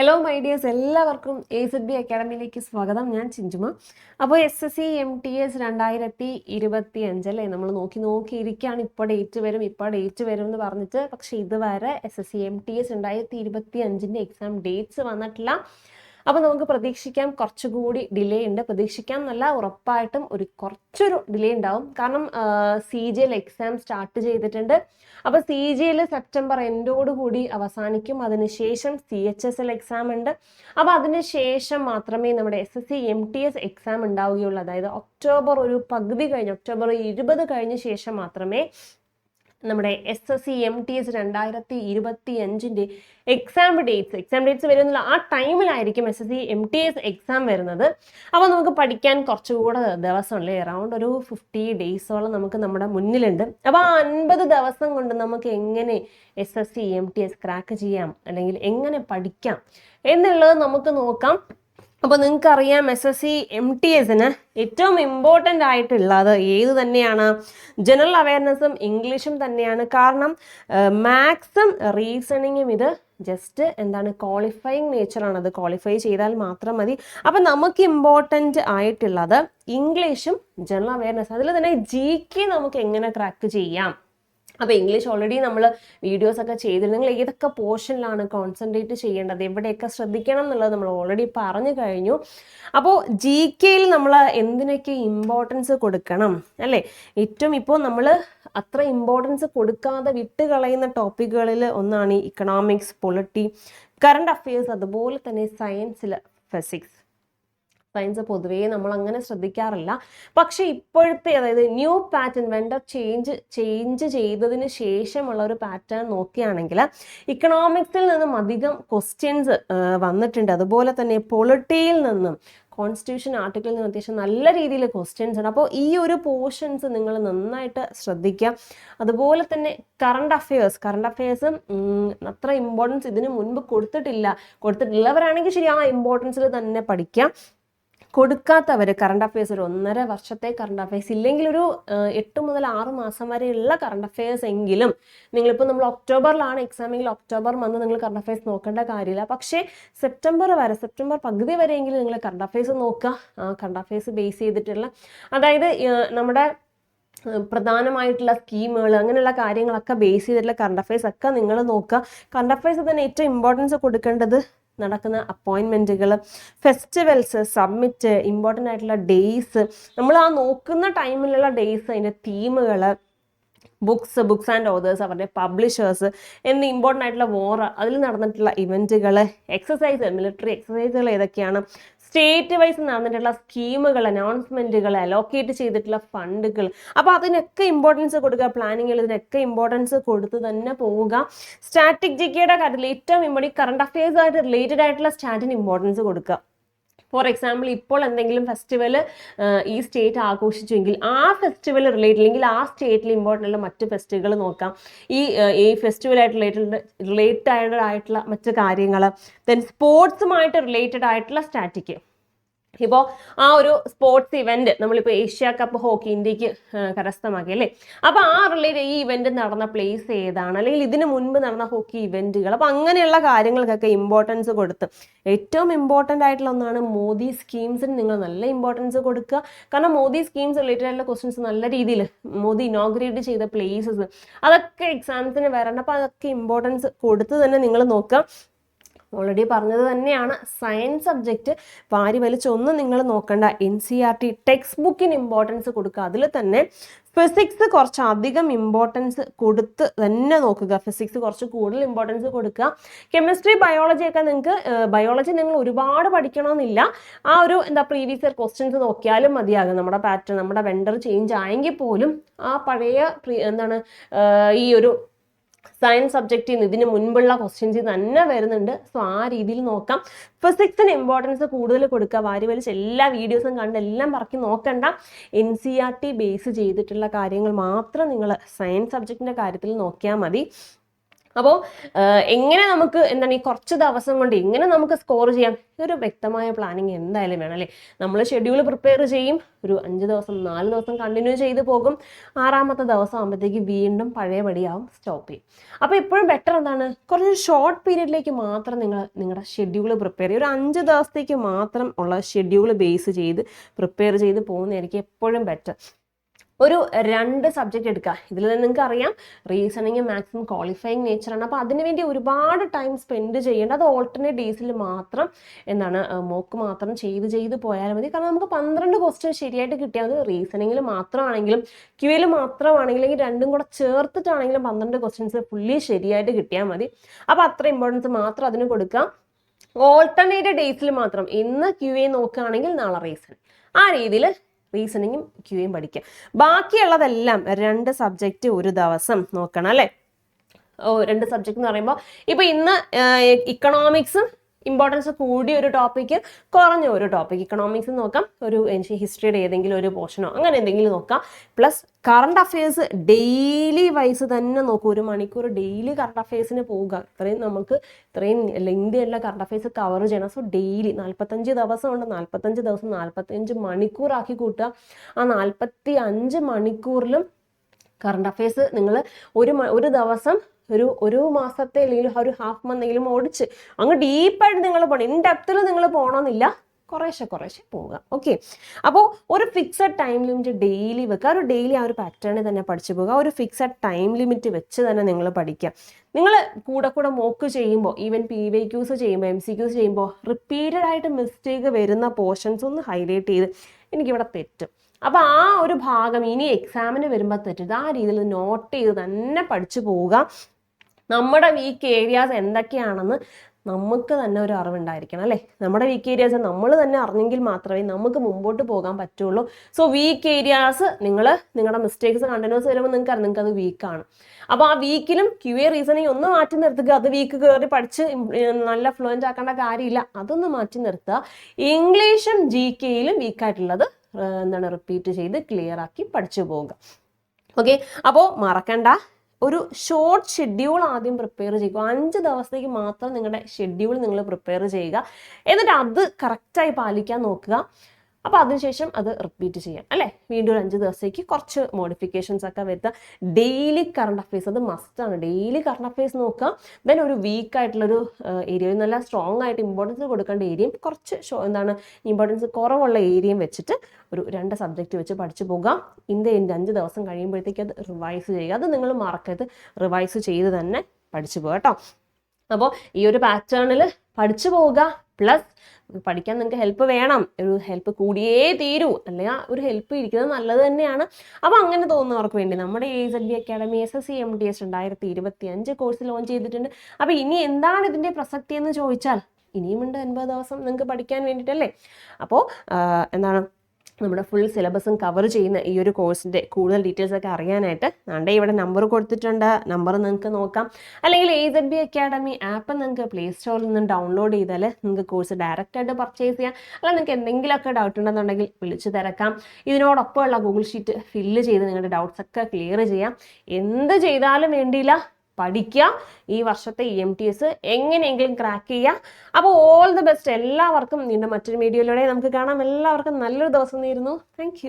Hello my dears എല്ലാവർക്കും A Z B അക്കാഡമിയിലേക്ക് സ്വാഗതം. ഞാൻ ചിഞ്ചുമ. അപ്പോൾ S S C M T S രണ്ടായിരത്തി ഇരുപത്തി അഞ്ചല്ലേ നമ്മൾ നോക്കി നോക്കി ഇരിക്കുകയാണ് ഇപ്പോൾ ഡേറ്റ് വരും ഇപ്പോൾ ഡേറ്റ് വരും എന്ന് പറഞ്ഞിട്ട്. പക്ഷേ ഇതുവരെ S S C M T S രണ്ടായിരത്തി ഇരുപത്തി അഞ്ചിന്റെ എക്സാം ഡേറ്റ്സ് വന്നിട്ടില്ല. അപ്പോൾ നമുക്ക് പ്രതീക്ഷിക്കാം കുറച്ചുകൂടി ഡിലേ ഉണ്ട്. പ്രതീക്ഷിക്കാം നല്ല ഉറപ്പായിട്ടും ഒരു കുറച്ചൊരു ഡിലേ ഉണ്ടാവും. കാരണം C G L exam start ചെയ്തിട്ടുണ്ട്. അപ്പോൾ സി ജി എൽ സെപ്റ്റംബർ കൂടി അവസാനിക്കും. അതിനുശേഷം C H S L exam ഉണ്ട്. അപ്പോൾ അതിനുശേഷം മാത്രമേ നമ്മുടെ S S C M T S exam ഉണ്ടാവുകയുള്ളൂ. അതായത് ഒക്ടോബർ ഒരു പകുതി കഴിഞ്ഞ് ഒക്ടോബർ ഇരുപത് കഴിഞ്ഞ ശേഷം മാത്രമേ നമ്മുടെ S S C M T S രണ്ടായിരത്തി ഇരുപത്തി അഞ്ചിന്റെ എക്സാം ഡേറ്റ്സ് എക്സാം ഡേറ്റ്സ് വരുന്ന ആ ടൈമിലായിരിക്കും S S C M T S exam വരുന്നത്. അപ്പോൾ നമുക്ക് പഠിക്കാൻ കുറച്ചുകൂടെ ദിവസമല്ലേ? അറൗണ്ട് ഒരു ഫിഫ്റ്റി ഡേയ്സോളം നമുക്ക് നമ്മുടെ മുന്നിലുണ്ട്. അപ്പോൾ ആ അൻപത് ദിവസം കൊണ്ട് നമുക്ക് എങ്ങനെ S S C M T S crack ചെയ്യാം? അല്ലെങ്കിൽ എങ്ങനെ പഠിക്കാം? എന്നുള്ളത് നമുക്ക് നോക്കാം. അപ്പോൾ നിങ്ങൾക്ക് അറിയാം S S C M T എസിന് ഏറ്റവും ഇമ്പോർട്ടന്റ് ആയിട്ടുള്ളത് ഏത് തന്നെയാണ്? ജനറൽ അവയർനെസ്സും ഇംഗ്ലീഷും തന്നെയാണ്. കാരണം മാത്സും റീസണിങ്ങും ഇത് ജസ്റ്റ് എന്താണ് ക്വാളിഫയിങ് നേച്ചറാണ് അത് ക്വാളിഫൈ ചെയ്താൽ മാത്രം മതി. അപ്പം നമുക്ക് ഇമ്പോർട്ടന്റ് ആയിട്ടുള്ളത് ഇംഗ്ലീഷും ജനറൽ അവയർനെസ് അതിൽ തന്നെ ജി കെ നമുക്ക് എങ്ങനെ ക്രാക്ക് ചെയ്യാം? അപ്പോൾ ഇംഗ്ലീഷ് ഓൾറെഡി നമ്മൾ വീഡിയോസ് ഒക്കെ ചെയ്തിരുന്നു. നിങ്ങൾ ഏതൊക്കെ പോർഷനിലാണ് കോൺസെൻട്രേറ്റ് ചെയ്യേണ്ടത്? എവിടെയൊക്കെ ശ്രദ്ധിക്കണം എന്നുള്ളത് നമ്മൾ ഓൾറെഡി പറഞ്ഞു കഴിഞ്ഞു. അപ്പോൾ ജി കെയിൽ നമ്മൾ എന്തിനൊക്കെ ഇമ്പോർട്ടൻസ് കൊടുക്കണം അല്ലേ? ഏറ്റവും ഇപ്പോൾ നമ്മൾ അത്ര ഇമ്പോർട്ടൻസ് കൊടുക്കാതെ വിട്ട് കളയുന്ന ടോപ്പിക്കുകളിൽ ഒന്നാണ് ഈ ഇക്കണോമിക്സ് പൊളിറ്റി കറണ്ട് അഫയേഴ്സ് അതുപോലെ തന്നെ സയൻസിൽ ഫിസിക്സ് സയൻസ് പൊതുവേ നമ്മൾ അങ്ങനെ ശ്രദ്ധിക്കാറില്ല. പക്ഷെ ഇപ്പോഴത്തെ അതായത് ന്യൂ പാറ്റേൺ വെണ്ടർ ചേഞ്ച് ചേഞ്ച് ചെയ്തതിന് ശേഷമുള്ള ഒരു പാറ്റേൺ നോക്കുകയാണെങ്കിൽ ഇക്കണോമിക്സിൽ നിന്നും അധികം ക്വസ്റ്റ്യൻസ് വന്നിട്ടുണ്ട്. അതുപോലെ തന്നെ പൊളിറ്റിയിൽ നിന്നും കോൺസ്റ്റിറ്റ്യൂഷൻ ആർട്ടിക്കിളിൽ നിന്ന് അത്യാവശ്യം നല്ല രീതിയിൽ ക്വസ്റ്റ്യൻസ് ഉണ്ട്. അപ്പോൾ ഈ ഒരു പോർഷൻസ് നിങ്ങൾ നന്നായിട്ട് ശ്രദ്ധിക്കുക. അതുപോലെ തന്നെ കറണ്ട് അഫയേഴ്സ് കറണ്ട് അഫയേഴ്സ് അത്ര ഇമ്പോർട്ടൻസ് ഇതിനു മുൻപ് കൊടുത്തിട്ടില്ല. കൊടുത്തിട്ടുള്ളവരാണെങ്കിൽ ശരി ആ ഇമ്പോർട്ടൻസിൽ തന്നെ പഠിക്കാം. കൊടുക്കാത്തവർ കറണ്ട് അഫയേഴ്സ് ഒരു ഒന്നര വർഷത്തെ കറണ്ട് അഫയേഴ്സ് ഇല്ലെങ്കിൽ ഒരു എട്ട് മുതൽ ആറ് മാസം വരെയുള്ള കറണ്ട് അഫയേഴ്സ് എങ്കിലും നിങ്ങളിപ്പോൾ നമ്മൾ ഒക്ടോബറിലാണ് എക്സാമെങ്കിൽ ഒക്ടോബർ മന്ത് നിങ്ങൾ കറണ്ട് അഫയേഴ്സ് നോക്കേണ്ട കാര്യമില്ല. പക്ഷേ സെപ്റ്റംബർ വരെ സെപ്റ്റംബർ പകുതി വരെയെങ്കിലും നിങ്ങൾ കറണ്ട് അഫയേഴ്സ് നോക്കുക ആ കറണ്ട് അഫയേഴ്സ് ബേസ് ചെയ്തിട്ടുള്ള അതായത് നമ്മുടെ പ്രധാനമായിട്ടുള്ള സ്കീമുകൾ അങ്ങനെയുള്ള കാര്യങ്ങളൊക്കെ ബേസ് ചെയ്തിട്ടുള്ള കറണ്ട് അഫയേഴ്സ് ഒക്കെ നിങ്ങൾ നോക്കുക കറണ്ട് അഫയേഴ്സ് തന്നെ ഏറ്റവും ഇമ്പോർട്ടൻസ് കൊടുക്കേണ്ടത് നടക്കുന്ന അപ്പോയിൻമെന്റുകൾ ഫെസ്റ്റിവൽസ് സബ്മിറ്റ് ഇമ്പോർട്ടന്റ് ആയിട്ടുള്ള ഡേയ്സ് നമ്മൾ ആ നോക്കുന്ന ടൈമിലുള്ള ഡേയ്സ് അതിന്റെ തീമുകൾ ബുക്സ് ബുക്സ് ആൻഡ് ഓതേഴ്സ് അവരുടെ പബ്ലിഷേഴ്സ് എന്നീ ഇമ്പോർട്ടന്റ് ആയിട്ടുള്ള വോർ അതിൽ നടന്നിട്ടുള്ള ഇവന്റുകൾ എക്സസൈസ് മിലിറ്ററി എക്സസൈസുകൾ ഏതൊക്കെയാണ്? സ്റ്റേറ്റ് വൈസ് നടന്നിട്ടുള്ള സ്കീമുകൾ അനൗൺസ്മെന്റുകൾ അലോക്കേറ്റ് ചെയ്തിട്ടുള്ള ഫണ്ടുകൾ. അപ്പോൾ അതിനൊക്കെ ഇമ്പോർട്ടൻസ് കൊടുക്കുക പ്ലാനിങ്ങിൽ ഇതിനൊക്കെ ഇമ്പോർട്ടൻസ് കൊടുത്ത് തന്നെ പോവുക. സ്റ്റാറ്റിക് കാര്യത്തിൽ ഏറ്റവും ഇമ്പോർട്ടൻ കറണ്ട് അഫയേഴ്സ് ആയിട്ട് റിലേറ്റഡ് ആയിട്ടുള്ള സ്റ്റാറ്റിന് ഇമ്പോർട്ടൻസ് കൊടുക്കുക. ഫോർ എക്സാമ്പിൾ ഇപ്പോൾ എന്തെങ്കിലും ഫെസ്റ്റിവൽ ഈ സ്റ്റേറ്റ് ആഘോഷിച്ചുവെങ്കിൽ ആ ഫെസ്റ്റിവൽ റിലേറ്റഡ് അല്ലെങ്കിൽ ആ സ്റ്റേറ്റിൽ ഇമ്പോർട്ടന്റ് ഉള്ള മറ്റ് ഫെസ്റ്റിവൽ നോക്കാം. ഈ ഈ ഫെസ്റ്റിവലായിട്ട് റിലേറ്റഡ് റിലേറ്റഡ് ആയിട്ടുള്ള മറ്റ് കാര്യങ്ങൾ ദെൻ സ്പോർട്സുമായിട്ട് റിലേറ്റഡ് ആയിട്ടുള്ള സ്റ്റാറ്റിക്ക് ഇപ്പോൾ ആ ഒരു സ്പോർട്സ് ഇവന്റ് നമ്മളിപ്പോൾ ഏഷ്യ കപ്പ് ഹോക്കി ഇന്ത്യയ്ക്ക് കരസ്ഥമാക്കി അല്ലേ? അപ്പോൾ ആ റിലേറ്റ് ഈ ഇവന്റ് നടന്ന പ്ലേസ് ഏതാണ്? അല്ലെങ്കിൽ ഇതിനു മുൻപ് നടന്ന ഹോക്കി ഇവന്റുകൾ അപ്പോൾ അങ്ങനെയുള്ള കാര്യങ്ങൾക്കൊക്കെ ഇമ്പോർട്ടൻസ് കൊടുത്ത്. ഏറ്റവും ഇമ്പോർട്ടന്റ് ആയിട്ടുള്ള ഒന്നാണ് മോദി സ്കീംസിന് നിങ്ങൾ നല്ല ഇമ്പോർട്ടൻസ് കൊടുക്കുക. കാരണം മോദി സ്കീംസ് റിലേറ്റഡ് ആയിട്ടുള്ള ക്വസ്റ്റ്യൻസ് നല്ല രീതിയിൽ മോദി ഇനോഗ്രേറ്റ് ചെയ്ത പ്ലേസസ് അതൊക്കെ എക്സാംസിന് വരണം. അപ്പോൾ അതൊക്കെ ഇമ്പോർട്ടൻസ് കൊടുത്ത് തന്നെ നിങ്ങൾ നോക്കുക. ഓൾറെഡി പറഞ്ഞത് തന്നെയാണ്. സയൻസ് സബ്ജക്റ്റ് വാരി വലിച്ചൊന്നും നിങ്ങൾ നോക്കണ്ട. N C R T text ബുക്കിന് ഇമ്പോർട്ടൻസ് കൊടുക്കുക. അതിൽ തന്നെ ഫിസിക്സ് കുറച്ചധികം ഇമ്പോർട്ടൻസ് കൊടുത്ത് തന്നെ നോക്കുക. ഫിസിക്സ് കുറച്ച് കൂടുതൽ ഇമ്പോർട്ടൻസ് കൊടുക്കുക. കെമിസ്ട്രി ബയോളജി ഒക്കെ നിങ്ങൾക്ക് ബയോളജി നിങ്ങൾ ഒരുപാട് പഠിക്കണമെന്നില്ല. ആ ഒരു എന്താ പ്രീവിയസ് ഇയർ ക്വസ്റ്റ്യൻസ് നോക്കിയാലും മതിയാകും. നമ്മുടെ പാറ്റേൺ നമ്മുടെ വെണ്ടർ ചേഞ്ച് ആയെങ്കിൽ പോലും ആ പഴയ എന്താണ് ഈ ഒരു സയൻസ് സബ്ജക്റ്റിൽ നിന്ന് ഇതിന് മുൻപുള്ള ക്വസ്റ്റ്യൻസ് തന്നെ വരുന്നുണ്ട്. സോ ആ രീതിയിൽ നോക്കാം. ഫിസിക്സിന് ഇമ്പോർട്ടൻസ് കൂടുതൽ കൊടുക്കുക. വാരി വലിച്ച് എല്ലാ വീഡിയോസും കണ്ട് എല്ലാം പറക്കി നോക്കണ്ട. N C R T base ചെയ്തിട്ടുള്ള കാര്യങ്ങൾ മാത്രം നിങ്ങൾ സയൻസ് സബ്ജക്റ്റിന്റെ കാര്യത്തിൽ നോക്കിയാൽ മതി. അപ്പോൾ എങ്ങനെ നമുക്ക് എന്താണ് ഈ കുറച്ച് ദിവസം കൊണ്ട് എങ്ങനെ നമുക്ക് സ്കോർ ചെയ്യാം? ഒരു വ്യക്തമായ പ്ലാനിങ് എന്തായാലും വേണം അല്ലേ? നമ്മൾ ഷെഡ്യൂൾ പ്രിപ്പയർ ചെയ്യും. ഒരു അഞ്ച് ദിവസം നാല് ദിവസം കണ്ടിന്യൂ ചെയ്ത് പോകും. ആറാമത്തെ ദിവസം ആകുമ്പോഴത്തേക്ക് വീണ്ടും പഴയപടിയാവും സ്റ്റോപ്പ് ചെയ്യും. അപ്പോൾ എപ്പോഴും ബെറ്റർ എന്താണ്? കുറച്ച് ഷോർട്ട് പീരീഡിലേക്ക് മാത്രം നിങ്ങൾ നിങ്ങളുടെ ഷെഡ്യൂൾ പ്രിപ്പയർ ചെയ്യും. ഒരു അഞ്ച് ദിവസത്തേക്ക് മാത്രം ഉള്ള ഷെഡ്യൂൾ ബേസ് ചെയ്ത് പ്രിപ്പയർ ചെയ്ത് പോകുന്നതായിരിക്കും എപ്പോഴും ബെറ്റർ ഒരു രണ്ട് സബ്ജക്റ്റ് എടുക്കുക ഇതിൽ നിന്ന് നിങ്ങൾക്ക് അറിയാം. റീസണിങ് മാക്സിമം ക്വാളിഫയിങ് നേച്ചറാണ് അപ്പോൾ അതിനുവേണ്ടി ഒരുപാട് ടൈം സ്പെൻഡ് ചെയ്യേണ്ട. അത് ഓൾട്ടർനേറ്റ് ഡേയ്സിൽ മാത്രം എന്താണ് മോക്ക് മാത്രം ചെയ്ത് ചെയ്ത് പോയാൽ മതി. കാരണം നമുക്ക് പന്ത്രണ്ട് ക്വസ്റ്റ്യൻ ശരിയായിട്ട് കിട്ടിയാൽ അത് റീസണിങ്ങിൽ മാത്രമാണെങ്കിലും ക്യൂയിൽ മാത്രമാണെങ്കിലും രണ്ടും കൂടെ ചേർത്തിട്ടാണെങ്കിലും പന്ത്രണ്ട് ക്വസ്റ്റ്യൻസ് ഫുള്ളി ശരിയായിട്ട് കിട്ടിയാൽ മതി. അപ്പോൾ അത്ര ഇമ്പോർട്ടൻസ് മാത്രം അതിന് കൊടുക്കാം. ഓൾട്ടർനേറ്റ് ഡേയ്സിൽ മാത്രം. ഇന്ന് ക്യു എ നോക്കുകയാണെങ്കിൽ നാളെ റീസൺ ആ രീതിയിൽ റീസണിങ്ങും ക്യൂയും പഠിക്കുക ബാക്കിയുള്ളതെല്ലാം രണ്ട് സബ്ജക്റ്റ് ഒരു ദിവസം നോക്കണം അല്ലേ? ഓ രണ്ട് സബ്ജക്റ്റ് എന്ന് പറയുമ്പോൾ ഇപ്പൊ ഇന്ന് ഇക്കണോമിക്സും ഇമ്പോർട്ടൻസ് കൂടിയ ഒരു ടോപ്പിക്ക് കുറഞ്ഞ ഒരു ടോപ്പിക് ഇക്കണോമിക്സ് നോക്കാം. ഒരു ഹിസ്റ്ററിയുടെ ഏതെങ്കിലും ഒരു പോർഷനോ അങ്ങനെ എന്തെങ്കിലും നോക്കാം. Plus current affairs daily wise തന്നെ നോക്കും. ഒരു മണിക്കൂർ ഡെയിലി കറണ്ട് അഫയേഴ്സിന് പോവുക. ഇത്രയും നമുക്ക് ഇത്രയും ലെങ്തി ഉള്ള കറണ്ട് അഫയേഴ്സ് കവർ ചെയ്യണം. സോ ഡെയിലി നാൽപ്പത്തഞ്ച് ദിവസം ഉണ്ട്. നാൽപ്പത്തഞ്ച് ദിവസം നാൽപ്പത്തഞ്ച് മണിക്കൂറാക്കി കൂട്ടുക. ആ നാൽപ്പത്തി അഞ്ച് മണിക്കൂറിലും കറണ്ട് അഫയേഴ്സ് നിങ്ങൾ ഒരു ഒരു ദിവസം ഒരു ഒരു മാസത്തെ അല്ലെങ്കിൽ ഒരു ഹാഫ് മന്തെങ്കിലും ഓടിച്ച് അങ്ങ് ഡീപ്പായിട്ട് നിങ്ങൾ പോകണം ഇൻ ഡെപ്തിൽ നിങ്ങൾ പോകണമെന്നില്ല കുറേശ്ശെ കുറേശ്ശെ പോവുക ഓക്കെ അപ്പോൾ ഒരു ഫിക്സഡ് ടൈം ലിമിറ്റ് ഡെയിലി വെക്കുക. ഒരു ഡെയിലി ആ ഒരു പാറ്റേണിൽ തന്നെ പഠിച്ചു പോകുക ഒരു ഫിക്സഡ് ടൈം ലിമിറ്റ് വെച്ച് തന്നെ നിങ്ങൾ പഠിക്കുക. നിങ്ങൾ കൂടെ കൂടെ മോക്ക് ചെയ്യുമ്പോൾ ഈവൻ പി വൈ ക്യൂസ് ചെയ്യുമ്പോൾ എം സി ക്യൂസ് ചെയ്യുമ്പോൾ റിപ്പീറ്റഡ് ആയിട്ട് മിസ്റ്റേക്ക് വരുന്ന പോർഷൻസ് ഒന്ന് ഹൈലൈറ്റ് ചെയ്ത് എനിക്കിവിടെ തെറ്റും. അപ്പോൾ ആ ഒരു ഭാഗം ഇനി എക്സാമിന് വരുമ്പോൾ തെറ്റിത് ആ രീതിയിൽ നോട്ട് ചെയ്ത് തന്നെ പഠിച്ചു പോവുക. നമ്മുടെ വീക്ക് ഏരിയാസ് എന്തൊക്കെയാണെന്ന് നമുക്ക് തന്നെ ഒരു അറിവുണ്ടായിരിക്കണം അല്ലേ? നമ്മുടെ വീക്ക് ഏരിയാസ് നമ്മൾ തന്നെ അറിഞ്ഞെങ്കിൽ മാത്രമേ നമുക്ക് മുമ്പോട്ട് പോകാൻ പറ്റുള്ളൂ. സോ വീക്ക് ഏരിയാസ് നിങ്ങൾ നിങ്ങളുടെ മിസ്റ്റേക്സ് കണ്ടിന്യൂസ് വരുമ്പോൾ നിങ്ങൾക്ക് നിങ്ങൾക്ക് അത് വീക്കാണ് അപ്പോൾ ആ വീക്കിലും ക്യു എ റീസണിങ് ഒന്ന് മാറ്റി നിർത്തുക. അത് വീക്ക് കയറി പഠിച്ച് നല്ല ഫ്ലുവന്റ് ആക്കേണ്ട കാര്യമില്ല. അതൊന്ന് മാറ്റി നിർത്തുക. ഇംഗ്ലീഷും ജി കെയിലും വീക്കായിട്ടുള്ളത് എന്താണ് റിപ്പീറ്റ് ചെയ്ത് ക്ലിയർ ആക്കി പഠിച്ചു പോവുക. ഓക്കെ അപ്പോൾ മറക്കണ്ട. ഒരു ഷോർട്ട് ഷെഡ്യൂൾ ആദ്യം പ്രിപ്പയർ ചെയ്യുക. അഞ്ച് ദിവസത്തേക്ക് മാത്രം നിങ്ങളുടെ ഷെഡ്യൂൾ നിങ്ങൾ പ്രിപ്പയർ ചെയ്യുക. എന്നിട്ട് അത് കറക്റ്റായി പാലിക്കാൻ നോക്കുക. അപ്പോൾ അതിനുശേഷം അത് റിപ്പീറ്റ് ചെയ്യാം അല്ലേ? വീണ്ടും ഒരു അഞ്ച് ദിവസത്തേക്ക് കുറച്ച് മോഡിഫിക്കേഷൻസ് ഒക്കെ വരുത്തുക ഡെയിലി കറണ്ട് അഫയേഴ്സ് അത് മസ്റ്റ് ആണ്. ഡെയിലി കറണ്ട് അഫയേഴ്സ് നോക്കുക ദെൻ ഒരു വീക്ക് ആയിട്ടുള്ളൊരു ഏരിയ നല്ല സ്ട്രോങ് ആയിട്ട് ഇമ്പോർട്ടൻസ് കൊടുക്കേണ്ട ഏരിയയും കുറച്ച് എന്താണ് ഇമ്പോർട്ടൻസ് കുറവുള്ള ഏരിയയും വെച്ചിട്ട് ഒരു രണ്ട് സബ്ജക്റ്റ് വെച്ച് പഠിച്ചു പോകാം. ഇന്ത്യ എന്റെ അഞ്ച് ദിവസം കഴിയുമ്പോഴത്തേക്ക് അത് റിവൈസ് ചെയ്യുക. അത് നിങ്ങൾ മറക്കരുത്. റിവൈസ് ചെയ്ത് തന്നെ പഠിച്ചു പോകുക കേട്ടോ. അപ്പോൾ ഈ ഒരു പാറ്റേണിൽ പഠിച്ചു പോവുക. പ്ലസ് പഠിക്കാൻ നിങ്ങൾക്ക് ഹെൽപ്പ് വേണം. ഒരു ഹെൽപ്പ് കൂടിയേ തീരൂ. അല്ലെങ്കിൽ ഒരു ഹെൽപ്പ് ഇരിക്കുന്നത് നല്ലത് തന്നെയാണ്. അപ്പോൾ അങ്ങനെ തോന്നുന്നവർക്ക് വേണ്ടി നമ്മുടെ A S B academy S S C M D S രണ്ടായിരത്തി ഇരുപത്തി അഞ്ച് കോഴ്സ് ലോഞ്ച് ചെയ്തിട്ടുണ്ട്. അപ്പോൾ ഇനി എന്താണ് ഇതിന്റെ പ്രസക്തി എന്ന് ചോദിച്ചാൽ ഇനിയുമുണ്ട് അൻപത് ദിവസം നിങ്ങൾക്ക് പഠിക്കാൻ വേണ്ടിയിട്ടല്ലേ? അപ്പോൾ എന്താണ് നമ്മുടെ ഫുൾ സിലബസും കവർ ചെയ്യുന്ന ഈ ഒരു കോഴ്സിന്റെ കൂടുതൽ ഡീറ്റെയിൽസ് ഒക്കെ അറിയാനായിട്ട് നമ്മുടെ ഇവിടെ നമ്പർ കൊടുത്തിട്ടുണ്ട്. നമ്പർ നിങ്ങൾക്ക് നോക്കാം. അല്ലെങ്കിൽ എ ബി അക്കാഡമി ആപ്പ് നിങ്ങൾക്ക് പ്ലേ സ്റ്റോറിൽ നിന്ന് ഡൗൺലോഡ് ചെയ്താൽ നിങ്ങൾക്ക് കോഴ്സ് ഡയറക്റ്റ് ആയിട്ട് പർച്ചേസ് ചെയ്യാം. അല്ലെങ്കിൽ നിങ്ങൾക്ക് എന്തെങ്കിലുമൊക്കെ ഡൗട്ട് ഉണ്ടെന്നുണ്ടെങ്കിൽ വിളിച്ച് തിരക്കാം. ഇതിനോടൊപ്പമുള്ള ഗൂഗിൾ ഷീറ്റ് ഫില്ല് ചെയ്ത് നിങ്ങളുടെ ഡൗട്ട്സ് ഒക്കെ ക്ലിയർ ചെയ്യാം. എന്ത് ചെയ്താലും വേണ്ടിയില്ല. പഠിക്കുക. ഈ വർഷത്തെ ഇ എം ടി എസ് എങ്ങനെയെങ്കിലും ക്രാക്ക് ചെയ്യുക. അപ്പോൾ ഓൾ ദി ബെസ്റ്റ് എല്ലാവർക്കും നിന്റെ മറ്റൊരു വീഡിയോയിലൂടെ നമുക്ക് കാണാം. എല്ലാവർക്കും നല്ലൊരു ദിവസം നേരുന്നു. താങ്ക്